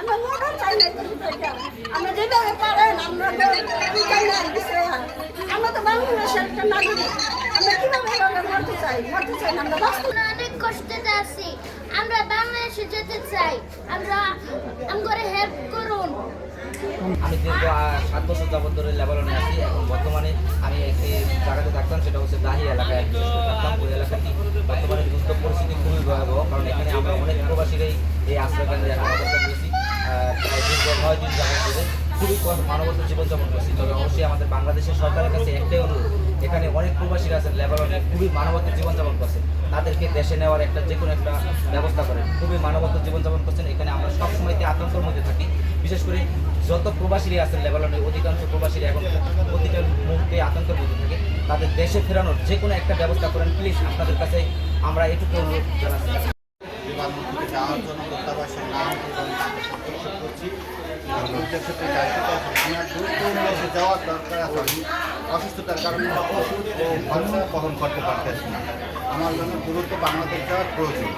আমরা মরণ চাই না আমরা যেভাবে পারেন আমরা চাই না আমরা তো বাংলাদেশের একটা নাগরিক। আমরা কীভাবে মরতে চাই? মরতে চাই না আমরা অনেক কষ্টতে আছি। আমরা বাংলাদেশে যেতে চাই। আমরা আমগরে হেল্প করুন। আমি দীর্ঘ সাত বছর যাবত ধরে লেবাননে আছি। এখন বর্তমানে আমি একটি জায়গাতে থাকতাম সেটা হচ্ছে দাহি এলাকায়। থাকতাম ওই এলাকাটি। বর্তমানে যুদ্ধ পরিস্থিতি খুবই ভয়াবহ কারণ এখানে আমরা অনেক প্রবাসীরাই এই আশ্রয় কেন্দ্রে এখন অবস্থান প্রায় নয় দিন যাবত ধরে খুবই মানবত জীবনযাপন করছি। তবে অবশ্যই আমাদের বাংলাদেশের সরকারের কাছে একটাই অনুরোধ, এখানে অনেক প্রবাসীরা আছেন, লেবাননে খুবই মানবত জীবনযাপন করছে তাদেরকে দেশে নেওয়ার একটা যে কোনো একটা ব্যবস্থা করেন। খুবই মানবত জীবনযাপন করছেন। এখানে আমরা সবসময়তে আতঙ্কের মধ্যে থাকি। বিশেষ করে যত প্রবাসীরা আছেন লেবাননে, অধিকাংশ প্রবাসীরা এখন প্রতিটা মুহূর্তে আতঙ্কের মধ্যে থাকে। তাদের দেশে ফেরানোর যে কোনো একটা ব্যবস্থা করেন। প্লিজ আপনাদের কাছে আমরা এটুকু অনুরোধ জানাচ্ছি। বিমানবন্দরে যাওয়ার জন্য প্রত্যাবাসের নাম এবং করছি দরকার ও বহন করতে না আমার জন্য গুরুত্ব বাংলাদেশ যাওয়ার প্রয়োজন।